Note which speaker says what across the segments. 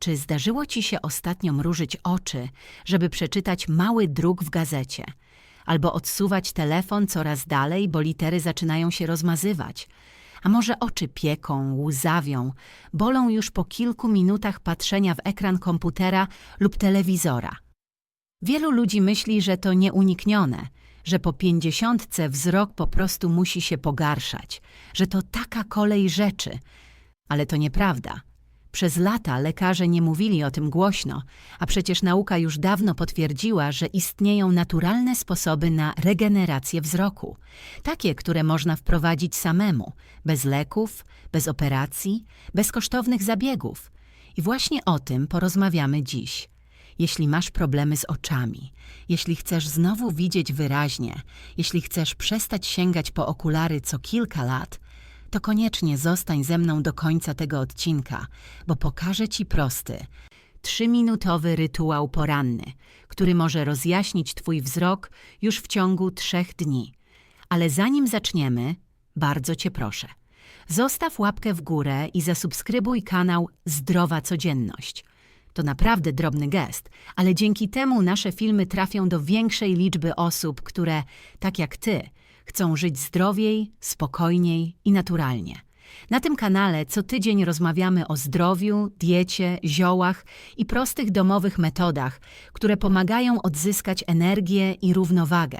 Speaker 1: Czy zdarzyło ci się ostatnio mrużyć oczy, żeby przeczytać mały druk w gazecie? Albo odsuwać telefon coraz dalej, bo litery zaczynają się rozmazywać? A może oczy pieką, łzawią, bolą już po kilku minutach patrzenia w ekran komputera lub telewizora? Wielu ludzi myśli, że to nieuniknione, że po pięćdziesiątce wzrok po prostu musi się pogarszać, że to taka kolej rzeczy. Ale to nieprawda. Przez lata lekarze nie mówili o tym głośno, a przecież nauka już dawno potwierdziła, że istnieją naturalne sposoby na regenerację wzroku. Takie, które można wprowadzić samemu, bez leków, bez operacji, bez kosztownych zabiegów. I właśnie o tym porozmawiamy dziś. Jeśli masz problemy z oczami, jeśli chcesz znowu widzieć wyraźnie, jeśli chcesz przestać sięgać po okulary co kilka lat, to koniecznie zostań ze mną do końca tego odcinka, bo pokażę Ci prosty, trzyminutowy rytuał poranny, który może rozjaśnić Twój wzrok już w ciągu trzech dni. Ale zanim zaczniemy, bardzo Cię proszę, zostaw łapkę w górę i zasubskrybuj kanał Zdrowa Codzienność. To naprawdę drobny gest, ale dzięki temu nasze filmy trafią do większej liczby osób, które, tak jak Ty, chcą żyć zdrowiej, spokojniej i naturalnie. Na tym kanale co tydzień rozmawiamy o zdrowiu, diecie, ziołach i prostych domowych metodach, które pomagają odzyskać energię i równowagę.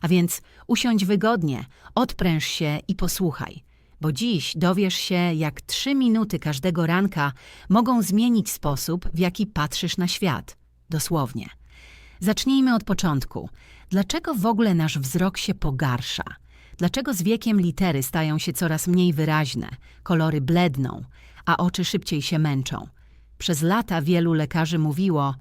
Speaker 1: A więc usiądź wygodnie, odpręż się i posłuchaj, bo dziś dowiesz się, jak trzy minuty każdego ranka mogą zmienić sposób, w jaki patrzysz na świat. Dosłownie. Zacznijmy od początku. Dlaczego w ogóle nasz wzrok się pogarsza? Dlaczego z wiekiem litery stają się coraz mniej wyraźne, kolory bledną, a oczy szybciej się męczą? Przez lata wielu lekarzy mówiło,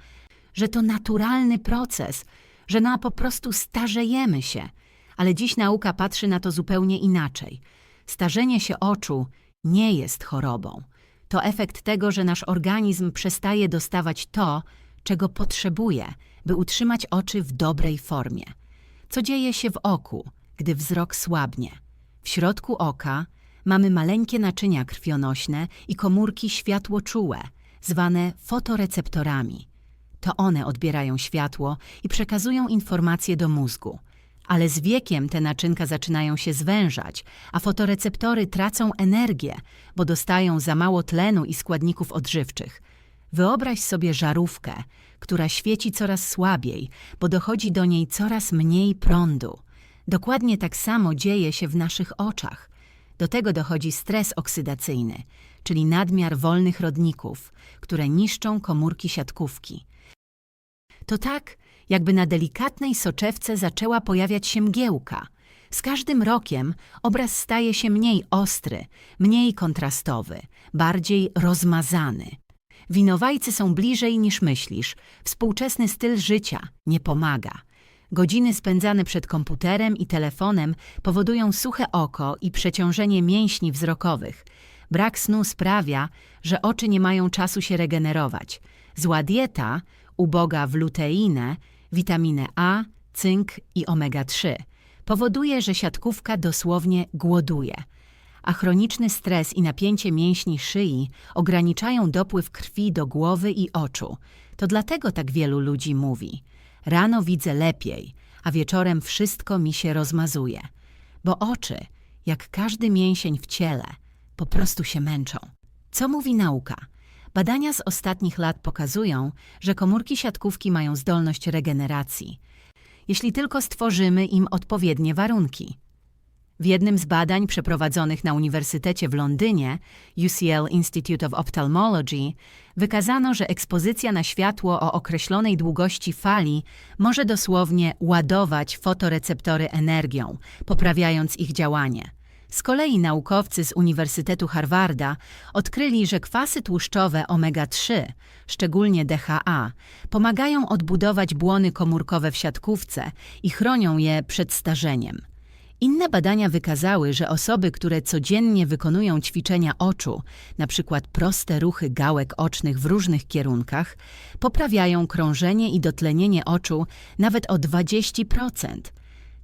Speaker 1: że to naturalny proces, że no po prostu starzejemy się. Ale dziś nauka patrzy na to zupełnie inaczej. Starzenie się oczu nie jest chorobą. To efekt tego, że nasz organizm przestaje dostawać to, czego potrzebuje, by utrzymać oczy w dobrej formie. Co dzieje się w oku, gdy wzrok słabnie? W środku oka mamy maleńkie naczynia krwionośne i komórki światłoczułe, zwane fotoreceptorami. To one odbierają światło i przekazują informacje do mózgu. Ale z wiekiem te naczynka zaczynają się zwężać, a fotoreceptory tracą energię, bo dostają za mało tlenu i składników odżywczych. Wyobraź sobie żarówkę, która świeci coraz słabiej, bo dochodzi do niej coraz mniej prądu. Dokładnie tak samo dzieje się w naszych oczach. Do tego dochodzi stres oksydacyjny, czyli nadmiar wolnych rodników, które niszczą komórki siatkówki. To tak, jakby na delikatnej soczewce zaczęła pojawiać się mgiełka. Z każdym rokiem obraz staje się mniej ostry, mniej kontrastowy, bardziej rozmazany. Winowajcy są bliżej niż myślisz. Współczesny styl życia nie pomaga. Godziny spędzane przed komputerem i telefonem powodują suche oko i przeciążenie mięśni wzrokowych. Brak snu sprawia, że oczy nie mają czasu się regenerować. Zła dieta, uboga w luteinę, witaminę A, cynk i omega-3, powoduje, że siatkówka dosłownie głoduje – a chroniczny stres i napięcie mięśni szyi ograniczają dopływ krwi do głowy i oczu. To dlatego tak wielu ludzi mówi: Rano widzę lepiej, a wieczorem wszystko mi się rozmazuje. Bo oczy, jak każdy mięsień w ciele, po prostu się męczą. Co mówi nauka? Badania z ostatnich lat pokazują, że komórki siatkówki mają zdolność regeneracji, jeśli tylko stworzymy im odpowiednie warunki. W jednym z badań przeprowadzonych na Uniwersytecie w Londynie, UCL Institute of Ophthalmology, wykazano, że ekspozycja na światło o określonej długości fali może dosłownie ładować fotoreceptory energią, poprawiając ich działanie. Z kolei naukowcy z Uniwersytetu Harvarda odkryli, że kwasy tłuszczowe omega-3, szczególnie DHA, pomagają odbudować błony komórkowe w siatkówce i chronią je przed starzeniem. Inne badania wykazały, że osoby, które codziennie wykonują ćwiczenia oczu, np. proste ruchy gałek ocznych w różnych kierunkach, poprawiają krążenie i dotlenienie oczu nawet o 20%.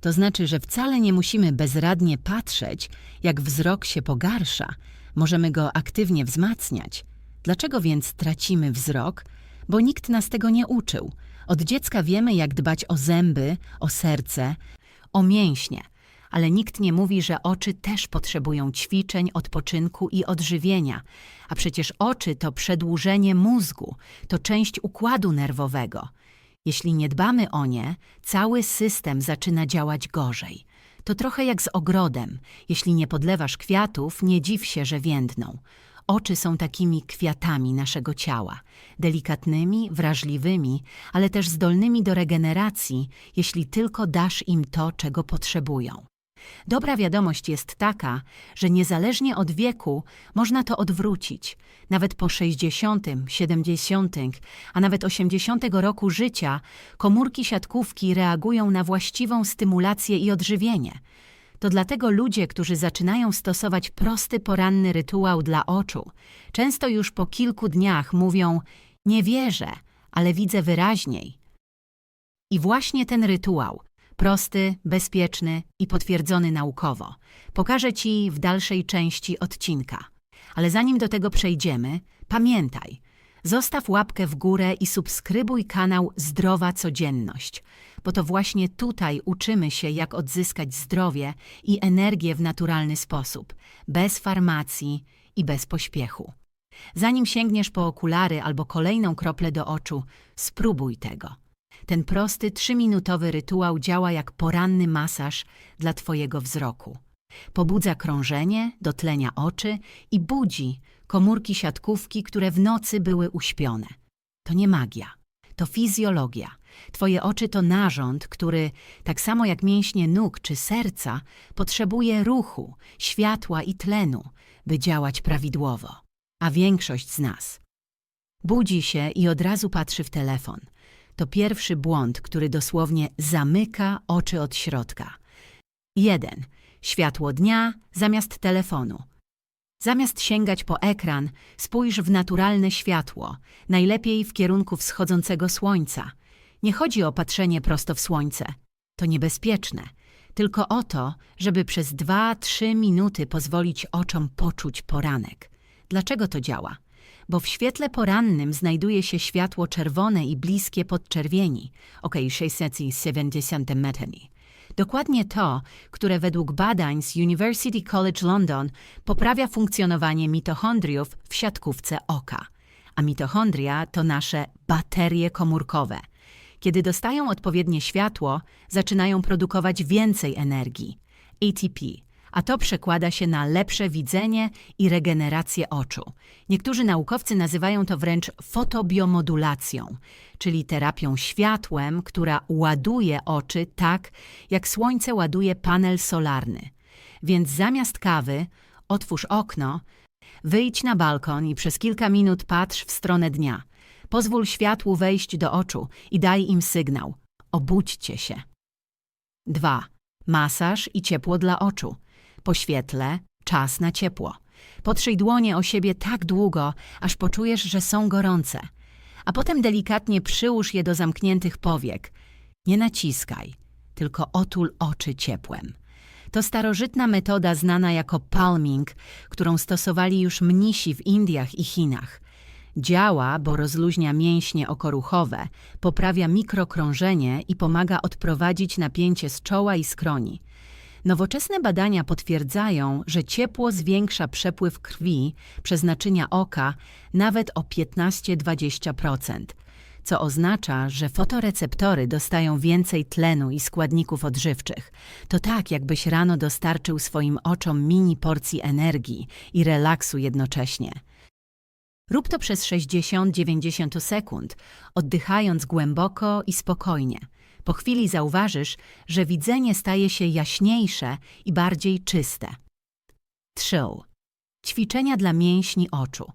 Speaker 1: To znaczy, że wcale nie musimy bezradnie patrzeć, jak wzrok się pogarsza, możemy go aktywnie wzmacniać. Dlaczego więc tracimy wzrok? Bo nikt nas tego nie uczył. Od dziecka wiemy, jak dbać o zęby, o serce, o mięśnie, ale nikt nie mówi, że oczy też potrzebują ćwiczeń, odpoczynku i odżywienia. A przecież oczy to przedłużenie mózgu, to część układu nerwowego. Jeśli nie dbamy o nie, cały system zaczyna działać gorzej. To trochę jak z ogrodem. Jeśli nie podlewasz kwiatów, nie dziw się, że więdną. Oczy są takimi kwiatami naszego ciała, delikatnymi, wrażliwymi, ale też zdolnymi do regeneracji, jeśli tylko dasz im to, czego potrzebują. Dobra wiadomość jest taka, że niezależnie od wieku można to odwrócić. Nawet po 60, 70, a nawet 80 roku życia komórki siatkówki reagują na właściwą stymulację i odżywienie. To dlatego ludzie, którzy zaczynają stosować prosty poranny rytuał dla oczu, często już po kilku dniach mówią: Nie wierzę, ale widzę wyraźniej. I właśnie ten rytuał, prosty, bezpieczny i potwierdzony naukowo, pokażę Ci w dalszej części odcinka. Ale zanim do tego przejdziemy, pamiętaj, zostaw łapkę w górę i subskrybuj kanał Zdrowa Codzienność, bo to właśnie tutaj uczymy się, jak odzyskać zdrowie i energię w naturalny sposób, bez farmacji i bez pośpiechu. Zanim sięgniesz po okulary albo kolejną kroplę do oczu, spróbuj tego. Ten prosty, trzyminutowy rytuał działa jak poranny masaż dla Twojego wzroku. Pobudza krążenie, dotlenia oczy i budzi komórki siatkówki, które w nocy były uśpione. To nie magia, to fizjologia. Twoje oczy to narząd, który, tak samo jak mięśnie nóg czy serca, potrzebuje ruchu, światła i tlenu, by działać prawidłowo. A większość z nas budzi się i od razu patrzy w telefon. To pierwszy błąd, który dosłownie zamyka oczy od środka. 1. Światło dnia zamiast telefonu. Zamiast sięgać po ekran, spójrz w naturalne światło, najlepiej w kierunku wschodzącego słońca. Nie chodzi o patrzenie prosto w słońce. To niebezpieczne. Tylko o to, żeby przez 2-3 minuty pozwolić oczom poczuć poranek. Dlaczego to działa? Bo w świetle porannym znajduje się światło czerwone i bliskie podczerwieni, ok 670 meteni. Dokładnie to, które według badań z University College London poprawia funkcjonowanie mitochondriów w siatkówce oka. A mitochondria to nasze baterie komórkowe. Kiedy dostają odpowiednie światło, zaczynają produkować więcej energii ATP, a to przekłada się na lepsze widzenie i regenerację oczu. Niektórzy naukowcy nazywają to wręcz fotobiomodulacją, czyli terapią światłem, która ładuje oczy tak, jak słońce ładuje panel solarny. Więc zamiast kawy otwórz okno, wyjdź na balkon i przez kilka minut patrz w stronę dnia. Pozwól światłu wejść do oczu i daj im sygnał. Obudźcie się. 2. Masaż i ciepło dla oczu. Po świetle czas na ciepło. Potrzyj dłonie o siebie tak długo, aż poczujesz, że są gorące. A potem delikatnie przyłóż je do zamkniętych powiek. Nie naciskaj, tylko otul oczy ciepłem. To starożytna metoda znana jako palming, którą stosowali już mnisi w Indiach i Chinach. Działa, bo rozluźnia mięśnie okoruchowe, poprawia mikrokrążenie i pomaga odprowadzić napięcie z czoła i skroni. Nowoczesne badania potwierdzają, że ciepło zwiększa przepływ krwi przez naczynia oka nawet o 15-20%, co oznacza, że fotoreceptory dostają więcej tlenu i składników odżywczych. To tak, jakbyś rano dostarczył swoim oczom mini porcji energii i relaksu jednocześnie. Rób to przez 60-90 sekund, oddychając głęboko i spokojnie. Po chwili zauważysz, że widzenie staje się jaśniejsze i bardziej czyste. 3. Ćwiczenia dla mięśni oczu.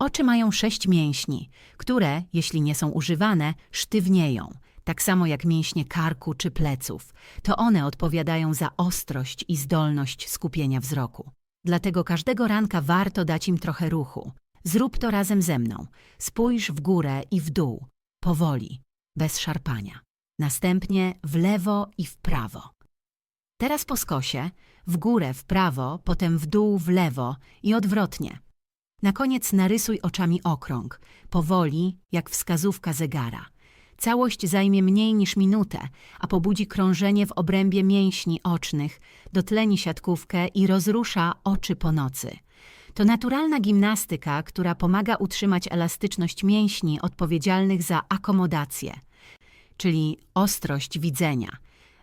Speaker 1: Oczy mają sześć mięśni, które, jeśli nie są używane, sztywnieją, tak samo jak mięśnie karku czy pleców. To one odpowiadają za ostrość i zdolność skupienia wzroku. Dlatego każdego ranka warto dać im trochę ruchu. Zrób to razem ze mną. Spójrz w górę i w dół, powoli, bez szarpania. Następnie w lewo i w prawo. Teraz po skosie, w górę w prawo, potem w dół w lewo i odwrotnie. Na koniec narysuj oczami okrąg, powoli, jak wskazówka zegara. Całość zajmie mniej niż minutę, a pobudzi krążenie w obrębie mięśni ocznych, dotleni siatkówkę i rozrusza oczy po nocy. To naturalna gimnastyka, która pomaga utrzymać elastyczność mięśni odpowiedzialnych za akomodację, czyli ostrość widzenia.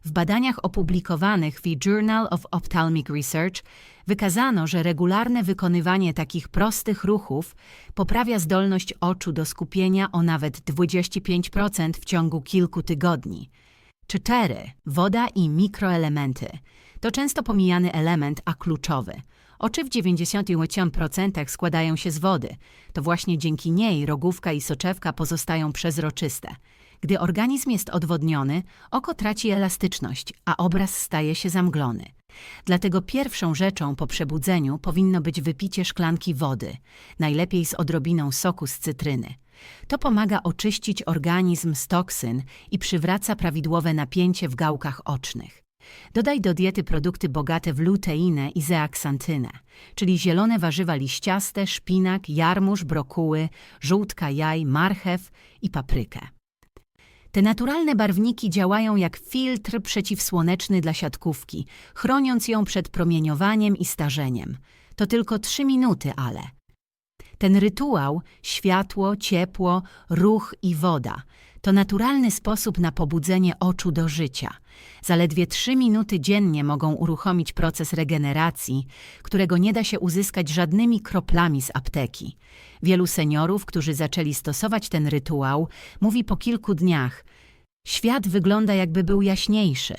Speaker 1: W badaniach opublikowanych w Journal of Ophthalmic Research wykazano, że regularne wykonywanie takich prostych ruchów poprawia zdolność oczu do skupienia o nawet 25% w ciągu kilku tygodni. 4. Woda i mikroelementy. To często pomijany element, a kluczowy. Oczy w 98% składają się z wody. To właśnie dzięki niej rogówka i soczewka pozostają przezroczyste. Gdy organizm jest odwodniony, oko traci elastyczność, a obraz staje się zamglony. Dlatego pierwszą rzeczą po przebudzeniu powinno być wypicie szklanki wody, najlepiej z odrobiną soku z cytryny. To pomaga oczyścić organizm z toksyn i przywraca prawidłowe napięcie w gałkach ocznych. Dodaj do diety produkty bogate w luteinę i zeaksantynę, czyli zielone warzywa liściaste, szpinak, jarmuż, brokuły, żółtka jaj, marchew i paprykę. Te naturalne barwniki działają jak filtr przeciwsłoneczny dla siatkówki, chroniąc ją przed promieniowaniem i starzeniem. To tylko trzy minuty, ale. Ten rytuał światło, ciepło, ruch i woda to naturalny sposób na pobudzenie oczu do życia. Zaledwie trzy minuty dziennie mogą uruchomić proces regeneracji, którego nie da się uzyskać żadnymi kroplami z apteki. Wielu seniorów, którzy zaczęli stosować ten rytuał, mówi po kilku dniach: Świat wygląda jakby był jaśniejszy,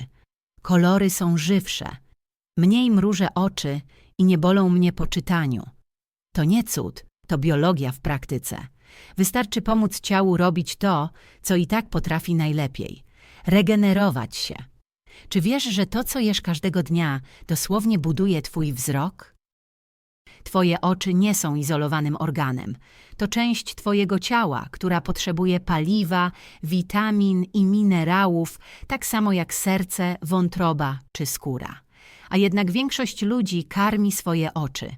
Speaker 1: kolory są żywsze, mniej mrużę oczy i nie bolą mnie po czytaniu. To nie cud, to biologia w praktyce. Wystarczy pomóc ciału robić to, co i tak potrafi najlepiej regenerować się. Czy wiesz, że to, co jesz każdego dnia, dosłownie buduje Twój wzrok? Twoje oczy nie są izolowanym organem. To część Twojego ciała, która potrzebuje paliwa, witamin i minerałów, tak samo jak serce, wątroba czy skóra. A jednak większość ludzi karmi swoje oczy.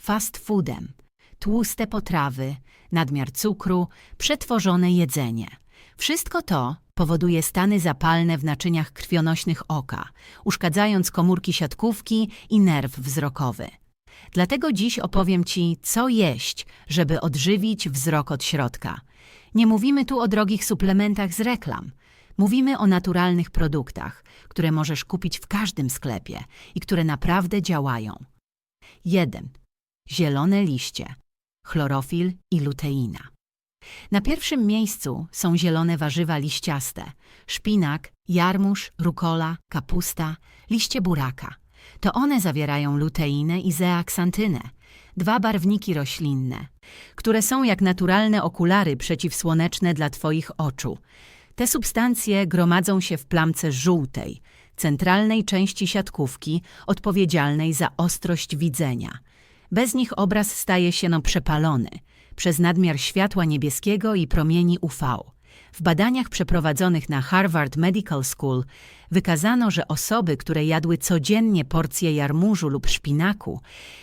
Speaker 1: Fast foodem, tłuste potrawy, nadmiar cukru, przetworzone jedzenie. Wszystko to powoduje stany zapalne w naczyniach krwionośnych oka, uszkadzając komórki siatkówki i nerw wzrokowy. Dlatego dziś opowiem Ci, co jeść, żeby odżywić wzrok od środka. Nie mówimy tu o drogich suplementach z reklam. Mówimy o naturalnych produktach, które możesz kupić w każdym sklepie i które naprawdę działają. 1. Zielone liście, chlorofil i luteina. Na pierwszym miejscu są zielone warzywa liściaste, szpinak, jarmuż, rukola, kapusta, liście buraka. To one zawierają luteinę i zeaksantynę, dwa barwniki roślinne, które są jak naturalne okulary przeciwsłoneczne dla Twoich oczu. Te substancje gromadzą się w plamce żółtej, centralnej części siatkówki odpowiedzialnej za ostrość widzenia. Bez nich obraz staje się no przepalony przez nadmiar światła niebieskiego i promieni UV. W badaniach przeprowadzonych na Harvard Medical School wykazano, że osoby, które jadły codziennie porcje jarmużu lub szpinaku,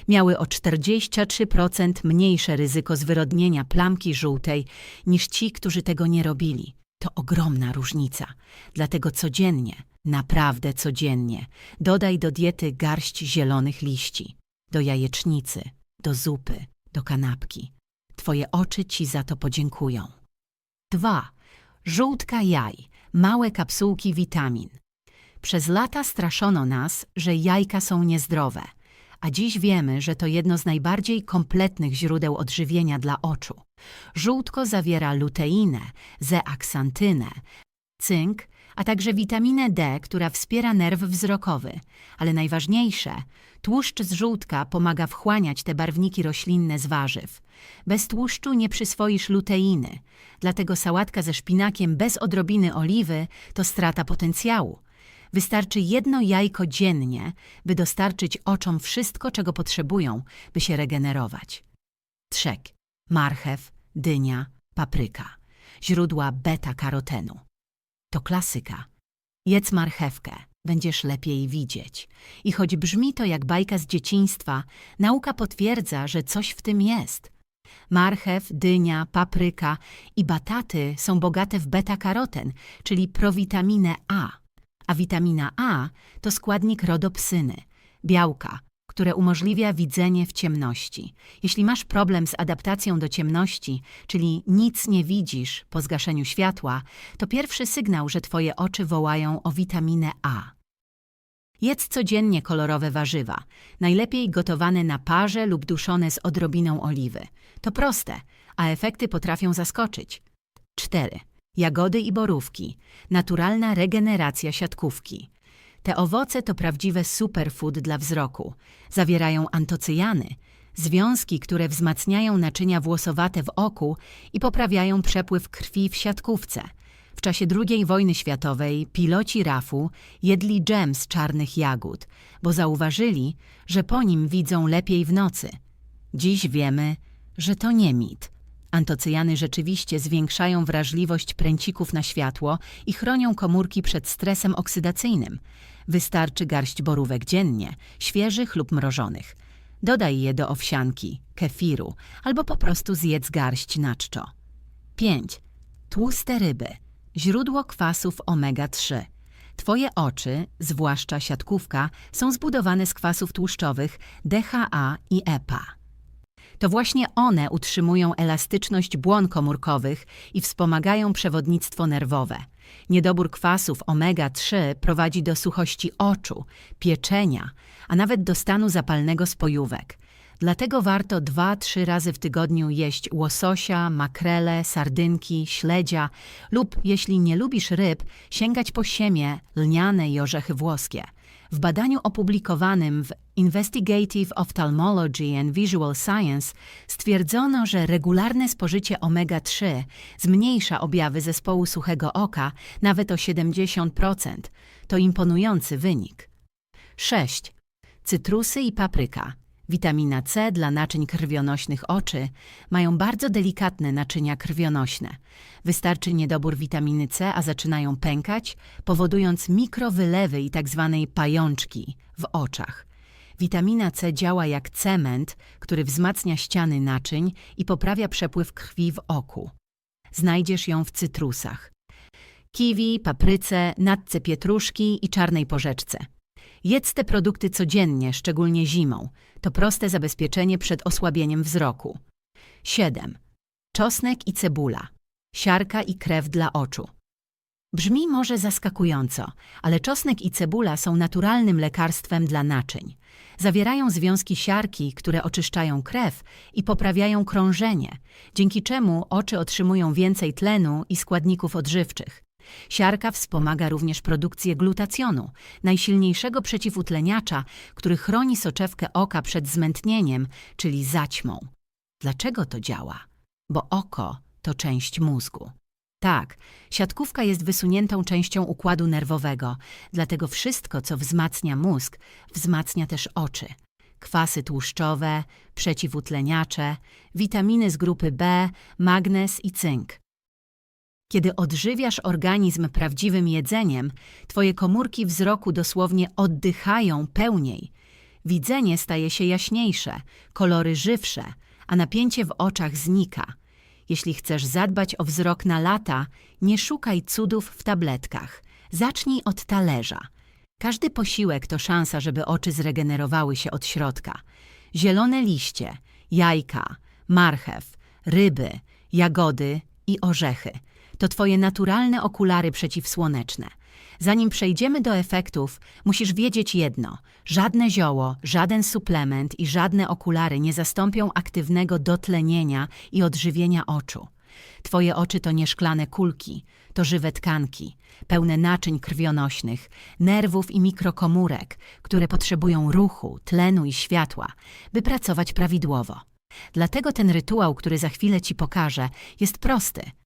Speaker 1: miały o 43% mniejsze ryzyko zwyrodnienia plamki żółtej niż ci, którzy tego nie robili. To ogromna różnica. Dlatego codziennie, naprawdę codziennie, dodaj do diety garść zielonych liści, do jajecznicy, do zupy, do kanapki. Twoje oczy ci za to podziękują. 2. Żółtka jaj, małe kapsułki witamin. Przez lata straszono nas, że jajka są niezdrowe, a dziś wiemy, że to jedno z najbardziej kompletnych źródeł odżywienia dla oczu. Żółtko zawiera luteinę, zeaksantynę, cynk, a także witaminę D, która wspiera nerw wzrokowy. Ale najważniejsze, tłuszcz z żółtka pomaga wchłaniać te barwniki roślinne z warzyw. Bez tłuszczu nie przyswoisz luteiny, dlatego sałatka ze szpinakiem bez odrobiny oliwy to strata potencjału. Wystarczy jedno jajko dziennie, by dostarczyć oczom wszystko, czego potrzebują, by się regenerować. Trzek, marchew, dynia, papryka. Źródła beta-karotenu. To klasyka. Jedz marchewkę, będziesz lepiej widzieć. I choć brzmi to jak bajka z dzieciństwa, nauka potwierdza, że coś w tym jest. Marchew, dynia, papryka i bataty są bogate w beta-karoten, czyli prowitaminę A. A witamina A to składnik rodopsyny, białka, które umożliwia widzenie w ciemności. Jeśli masz problem z adaptacją do ciemności, czyli nic nie widzisz po zgaszeniu światła, to pierwszy sygnał, że twoje oczy wołają o witaminę A. Jedz codziennie kolorowe warzywa, najlepiej gotowane na parze lub duszone z odrobiną oliwy. To proste, a efekty potrafią zaskoczyć. 4. Jagody i borówki. Naturalna regeneracja siatkówki. Te owoce to prawdziwe superfood dla wzroku. Zawierają antocyjany, związki, które wzmacniają naczynia włosowate w oku i poprawiają przepływ krwi w siatkówce. W czasie II wojny światowej piloci RAF-u jedli dżem z czarnych jagód, bo zauważyli, że po nim widzą lepiej w nocy. Dziś wiemy, że to nie mit. Antocyjany rzeczywiście zwiększają wrażliwość pręcików na światło i chronią komórki przed stresem oksydacyjnym. Wystarczy garść borówek dziennie, świeżych lub mrożonych. Dodaj je do owsianki, kefiru albo po prostu zjedz garść na czczo. 5. Tłuste ryby. Źródło kwasów omega-3. Twoje oczy, zwłaszcza siatkówka, są zbudowane z kwasów tłuszczowych DHA i EPA. To właśnie one utrzymują elastyczność błon komórkowych i wspomagają przewodnictwo nerwowe. Niedobór kwasów omega-3 prowadzi do suchości oczu, pieczenia, a nawet do stanu zapalnego spojówek. Dlatego warto 2-3 razy w tygodniu jeść łososia, makrele, sardynki, śledzia lub, jeśli nie lubisz ryb, sięgać po siemię, lniane i orzechy włoskie. W badaniu opublikowanym w Investigative Ophthalmology and Visual Science stwierdzono, że regularne spożycie omega-3 zmniejsza objawy zespołu suchego oka nawet o 70%. To imponujący wynik. 6. Cytrusy i papryka. Witamina C dla naczyń krwionośnych oczy mają bardzo delikatne naczynia krwionośne. Wystarczy niedobór witaminy C, a zaczynają pękać, powodując mikrowylewy i tzw. pajączki w oczach. Witamina C działa jak cement, który wzmacnia ściany naczyń i poprawia przepływ krwi w oku. Znajdziesz ją w cytrusach. Kiwi, papryce, natce pietruszki i czarnej porzeczce. Jedz te produkty codziennie, szczególnie zimą. To proste zabezpieczenie przed osłabieniem wzroku. 7. Czosnek i cebula. Siarka i krew dla oczu. Brzmi może zaskakująco, ale czosnek i cebula są naturalnym lekarstwem dla naczyń. Zawierają związki siarki, które oczyszczają krew i poprawiają krążenie, dzięki czemu oczy otrzymują więcej tlenu i składników odżywczych. Siarka wspomaga również produkcję glutacjonu, najsilniejszego przeciwutleniacza, który chroni soczewkę oka przed zmętnieniem, czyli zaćmą. Dlaczego to działa? Bo oko to część mózgu. Tak, siatkówka jest wysuniętą częścią układu nerwowego, dlatego wszystko, co wzmacnia mózg, wzmacnia też oczy. Kwasy tłuszczowe, przeciwutleniacze, witaminy z grupy B, magnez i cynk. Kiedy odżywiasz organizm prawdziwym jedzeniem, twoje komórki wzroku dosłownie oddychają pełniej. Widzenie staje się jaśniejsze, kolory żywsze, a napięcie w oczach znika. Jeśli chcesz zadbać o wzrok na lata, nie szukaj cudów w tabletkach. Zacznij od talerza. Każdy posiłek to szansa, żeby oczy zregenerowały się od środka. Zielone liście, jajka, marchew, ryby, jagody i orzechy – to Twoje naturalne okulary przeciwsłoneczne. Zanim przejdziemy do efektów, musisz wiedzieć jedno: żadne zioło, żaden suplement i żadne okulary nie zastąpią aktywnego dotlenienia i odżywienia oczu. Twoje oczy to nie szklane kulki, to żywe tkanki, pełne naczyń krwionośnych, nerwów i mikrokomórek, które potrzebują ruchu, tlenu i światła, by pracować prawidłowo. Dlatego ten rytuał, który za chwilę Ci pokażę, jest prosty –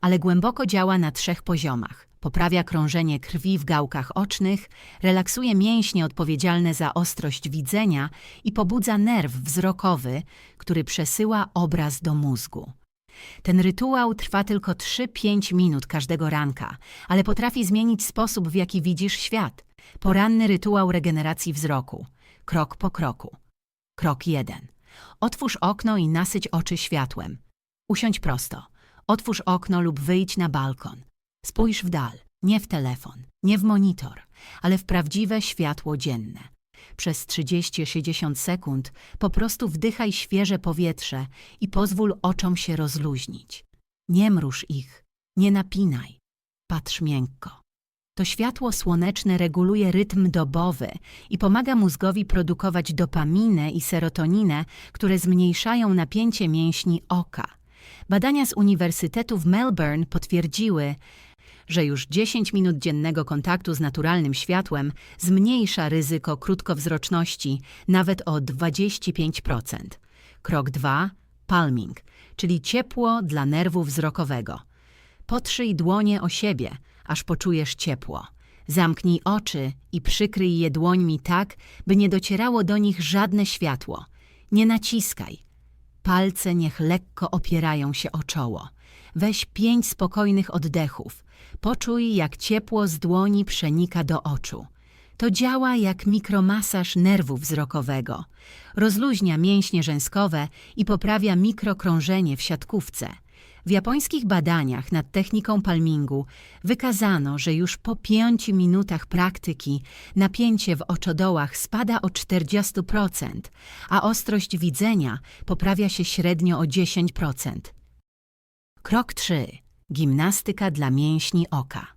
Speaker 1: ale głęboko działa na trzech poziomach. Poprawia krążenie krwi w gałkach ocznych, relaksuje mięśnie odpowiedzialne za ostrość widzenia i pobudza nerw wzrokowy, który przesyła obraz do mózgu. Ten rytuał trwa tylko 3-5 minut każdego ranka, ale potrafi zmienić sposób, w jaki widzisz świat. Poranny rytuał regeneracji wzroku. Krok po kroku. Krok 1. Otwórz okno i nasyć oczy światłem. Usiądź prosto. Otwórz okno lub wyjdź na balkon. Spójrz w dal, nie w telefon, nie w monitor, ale w prawdziwe światło dzienne. Przez 30-60 sekund po prostu wdychaj świeże powietrze i pozwól oczom się rozluźnić. Nie mruż ich, nie napinaj. Patrz miękko. To światło słoneczne reguluje rytm dobowy i pomaga mózgowi produkować dopaminę i serotoninę, które zmniejszają napięcie mięśni oka. Badania z Uniwersytetu w Melbourne potwierdziły, że już 10 minut dziennego kontaktu z naturalnym światłem zmniejsza ryzyko krótkowzroczności nawet o 25%. Krok 2. Palming, czyli ciepło dla nerwu wzrokowego. Potrzyj dłonie o siebie, aż poczujesz ciepło. Zamknij oczy i przykryj je dłońmi tak, by nie docierało do nich żadne światło. Nie naciskaj. Palce niech lekko opierają się o czoło. Weź pięć spokojnych oddechów. Poczuj, jak ciepło z dłoni przenika do oczu. To działa jak mikromasaż nerwu wzrokowego. Rozluźnia mięśnie rzęskowe i poprawia mikrokrążenie w siatkówce. W japońskich badaniach nad techniką palmingu wykazano, że już po 5 minutach praktyki napięcie w oczodołach spada o 40%, a ostrość widzenia poprawia się średnio o 10%. Krok 3. Gimnastyka dla mięśni oka.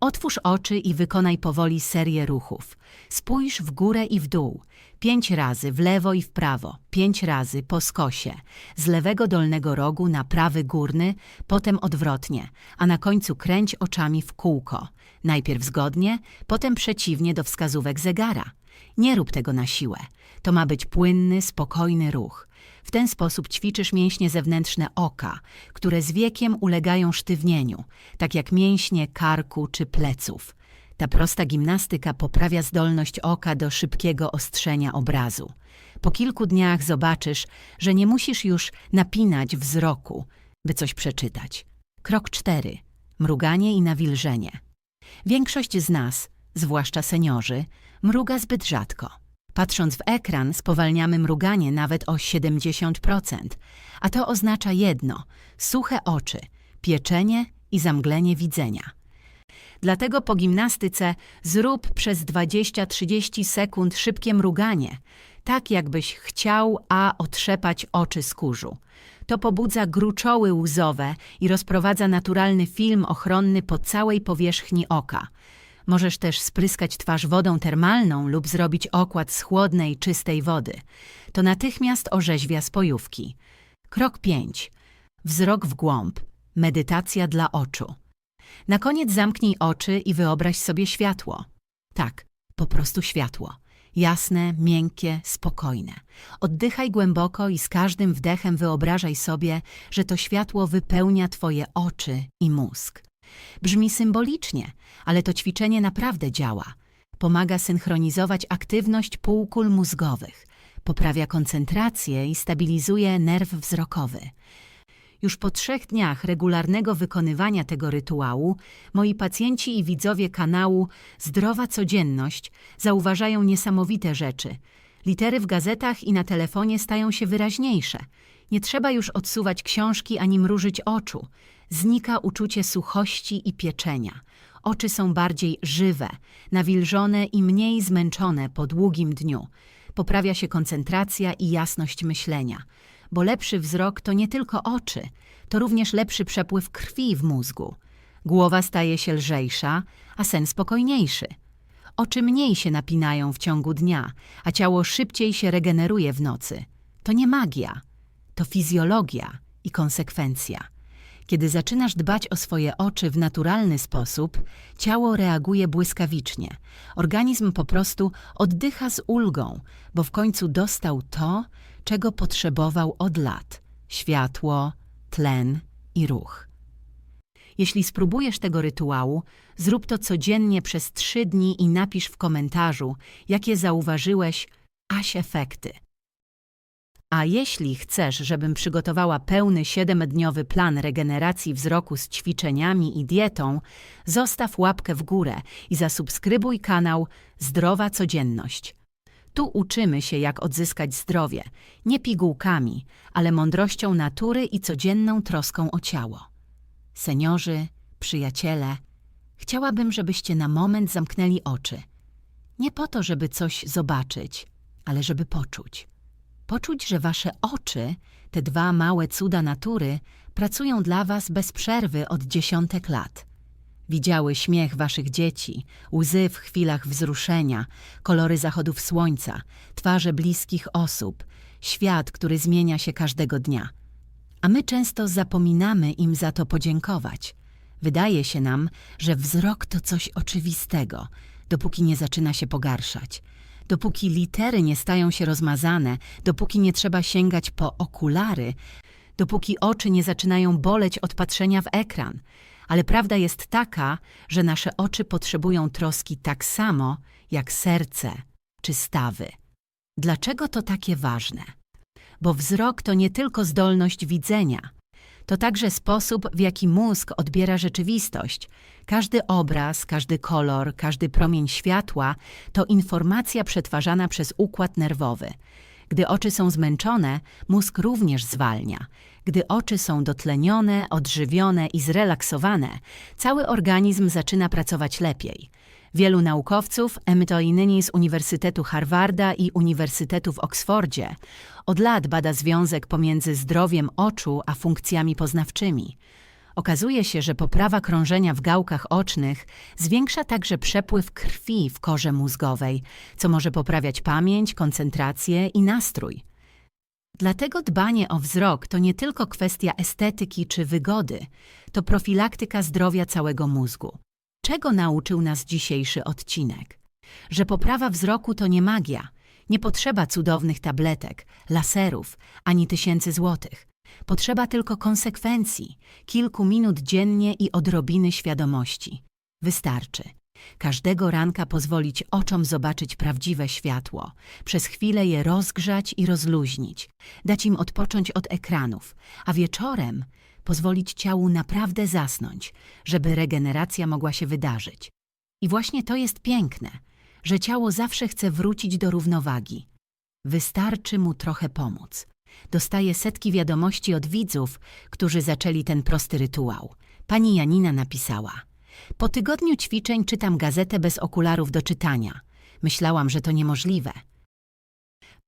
Speaker 1: Otwórz oczy i wykonaj powoli serię ruchów. Spójrz w górę i w dół. Pięć razy w lewo i w prawo, pięć razy po skosie. Z lewego dolnego rogu na prawy górny, potem odwrotnie, a na końcu kręć oczami w kółko. Najpierw zgodnie, potem przeciwnie do wskazówek zegara. Nie rób tego na siłę. To ma być płynny, spokojny ruch. W ten sposób ćwiczysz mięśnie zewnętrzne oka, które z wiekiem ulegają sztywnieniu, tak jak mięśnie karku czy pleców. Ta prosta gimnastyka poprawia zdolność oka do szybkiego ostrzenia obrazu. Po kilku dniach zobaczysz, że nie musisz już napinać wzroku, by coś przeczytać. Krok 4. Mruganie i nawilżenie. Większość z nas, zwłaszcza seniorzy, mruga zbyt rzadko. Patrząc w ekran, spowalniamy mruganie nawet o 70%, a to oznacza jedno suche oczy, pieczenie i zamglenie widzenia. Dlatego po gimnastyce zrób przez 20-30 sekund szybkie mruganie, tak jakbyś chciał a otrzepać oczy z kurzu. To pobudza gruczoły łzowe i rozprowadza naturalny film ochronny po całej powierzchni oka. Możesz też spryskać twarz wodą termalną lub zrobić okład z chłodnej, czystej wody. To natychmiast orzeźwia spojówki. Krok 5. Wzrok w głąb. Medytacja dla oczu. Na koniec zamknij oczy i wyobraź sobie światło. Tak, po prostu światło. Jasne, miękkie, spokojne. Oddychaj głęboko i z każdym wdechem wyobrażaj sobie, że to światło wypełnia Twoje oczy i mózg. Brzmi symbolicznie, ale to ćwiczenie naprawdę działa. Pomaga synchronizować aktywność półkul mózgowych, poprawia koncentrację i stabilizuje nerw wzrokowy. Już po trzech dniach regularnego wykonywania tego rytuału moi pacjenci i widzowie kanału Zdrowa Codzienność zauważają niesamowite rzeczy. Litery w gazetach i na telefonie stają się wyraźniejsze. Nie trzeba już odsuwać książki ani mrużyć oczu. Znika uczucie suchości i pieczenia. Oczy są bardziej żywe, nawilżone i mniej zmęczone po długim dniu. Poprawia się koncentracja i jasność myślenia bo lepszy wzrok to nie tylko oczy, to również lepszy przepływ krwi w mózgu. Głowa staje się lżejsza, a sen spokojniejszy. Oczy mniej się napinają w ciągu dnia, a ciało szybciej się regeneruje w nocy. To nie magia, to fizjologia i konsekwencja. Kiedy zaczynasz dbać o swoje oczy w naturalny sposób, ciało reaguje błyskawicznie. Organizm po prostu oddycha z ulgą, bo w końcu dostał to, czego potrzebował od lat światło, tlen i ruch. Jeśli spróbujesz tego rytuału, zrób to codziennie przez trzy dni i napisz w komentarzu, jakie zauważyłeś aś efekty. A jeśli chcesz, żebym przygotowała pełny siedemdniowy plan regeneracji wzroku z ćwiczeniami i dietą, zostaw łapkę w górę i zasubskrybuj kanał Zdrowa Codzienność. Tu uczymy się, jak odzyskać zdrowie, nie pigułkami, ale mądrością natury i codzienną troską o ciało. Seniorzy, przyjaciele, chciałabym, żebyście na moment zamknęli oczy. Nie po to, żeby coś zobaczyć, ale żeby poczuć. Poczuć, że wasze oczy, te dwa małe cuda natury, pracują dla was bez przerwy od dziesiątek lat. Widziały śmiech waszych dzieci, łzy w chwilach wzruszenia, kolory zachodów słońca, twarze bliskich osób, świat, który zmienia się każdego dnia. A my często zapominamy im za to podziękować. Wydaje się nam, że wzrok to coś oczywistego, dopóki nie zaczyna się pogarszać. Dopóki litery nie stają się rozmazane, dopóki nie trzeba sięgać po okulary, dopóki oczy nie zaczynają boleć od patrzenia w ekran. Ale prawda jest taka, że nasze oczy potrzebują troski tak samo jak serce czy stawy. Dlaczego to takie ważne? Bo wzrok to nie tylko zdolność widzenia, to także sposób, w jaki mózg odbiera rzeczywistość. Każdy obraz, każdy kolor, każdy promień światła to informacja przetwarzana przez układ nerwowy. Gdy oczy są zmęczone, mózg również zwalnia. Gdy oczy są dotlenione, odżywione i zrelaksowane, cały organizm zaczyna pracować lepiej. Wielu naukowców, emitoinyni z Uniwersytetu Harvarda i Uniwersytetu w Oksfordzie, od lat bada związek pomiędzy zdrowiem oczu a funkcjami poznawczymi. Okazuje się, że poprawa krążenia w gałkach ocznych zwiększa także przepływ krwi w korze mózgowej, co może poprawiać pamięć, koncentrację i nastrój. Dlatego dbanie o wzrok to nie tylko kwestia estetyki czy wygody, to profilaktyka zdrowia całego mózgu. Czego nauczył nas dzisiejszy odcinek? Że poprawa wzroku to nie magia, nie potrzeba cudownych tabletek, laserów ani tysięcy złotych. Potrzeba tylko konsekwencji, kilku minut dziennie i odrobiny świadomości. Wystarczy. Każdego ranka pozwolić oczom zobaczyć prawdziwe światło, przez chwilę je rozgrzać i rozluźnić, dać im odpocząć od ekranów, a wieczorem pozwolić ciału naprawdę zasnąć, żeby regeneracja mogła się wydarzyć. I właśnie to jest piękne, że ciało zawsze chce wrócić do równowagi. Wystarczy mu trochę pomóc. Dostaję setki wiadomości od widzów, którzy zaczęli ten prosty rytuał. Pani Janina napisała: Po tygodniu ćwiczeń czytam gazetę bez okularów do czytania. Myślałam, że to niemożliwe.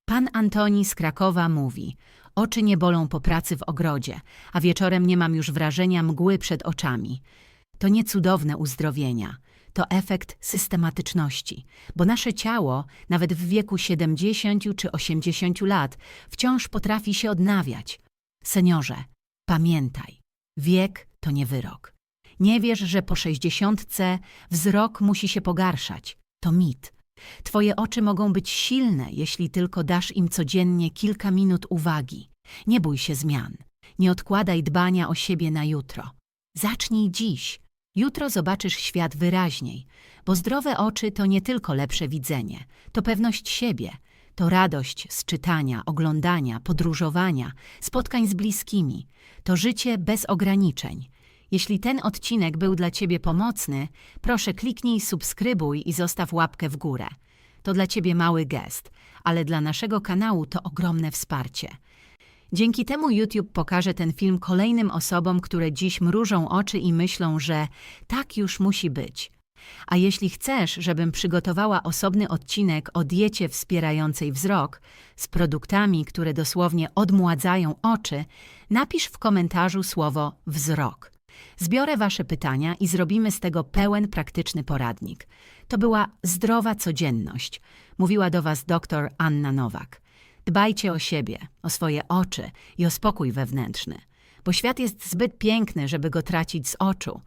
Speaker 1: Pan Antoni z Krakowa mówi: Oczy nie bolą po pracy w ogrodzie, a wieczorem nie mam już wrażenia mgły przed oczami. To nie cudowne uzdrowienia. To efekt systematyczności, bo nasze ciało, nawet w wieku 70 czy 80 lat, wciąż potrafi się odnawiać. Seniorze, pamiętaj, wiek to nie wyrok. Nie wiesz, że po 60 wzrok musi się pogarszać. To mit. Twoje oczy mogą być silne, jeśli tylko dasz im codziennie kilka minut uwagi. Nie bój się zmian. Nie odkładaj dbania o siebie na jutro. Zacznij dziś. Jutro zobaczysz świat wyraźniej, bo zdrowe oczy to nie tylko lepsze widzenie, to pewność siebie, to radość z czytania, oglądania, podróżowania, spotkań z bliskimi, to życie bez ograniczeń. Jeśli ten odcinek był dla Ciebie pomocny, proszę kliknij subskrybuj i zostaw łapkę w górę. To dla Ciebie mały gest, ale dla naszego kanału to ogromne wsparcie. Dzięki temu YouTube pokaże ten film kolejnym osobom, które dziś mrużą oczy i myślą, że tak już musi być. A jeśli chcesz, żebym przygotowała osobny odcinek o diecie wspierającej wzrok z produktami, które dosłownie odmładzają oczy, napisz w komentarzu słowo wzrok. Zbiorę Wasze pytania i zrobimy z tego pełen praktyczny poradnik. To była zdrowa codzienność. Mówiła do Was dr Anna Nowak. Dbajcie o siebie, o swoje oczy i o spokój wewnętrzny, bo świat jest zbyt piękny, żeby go tracić z oczu.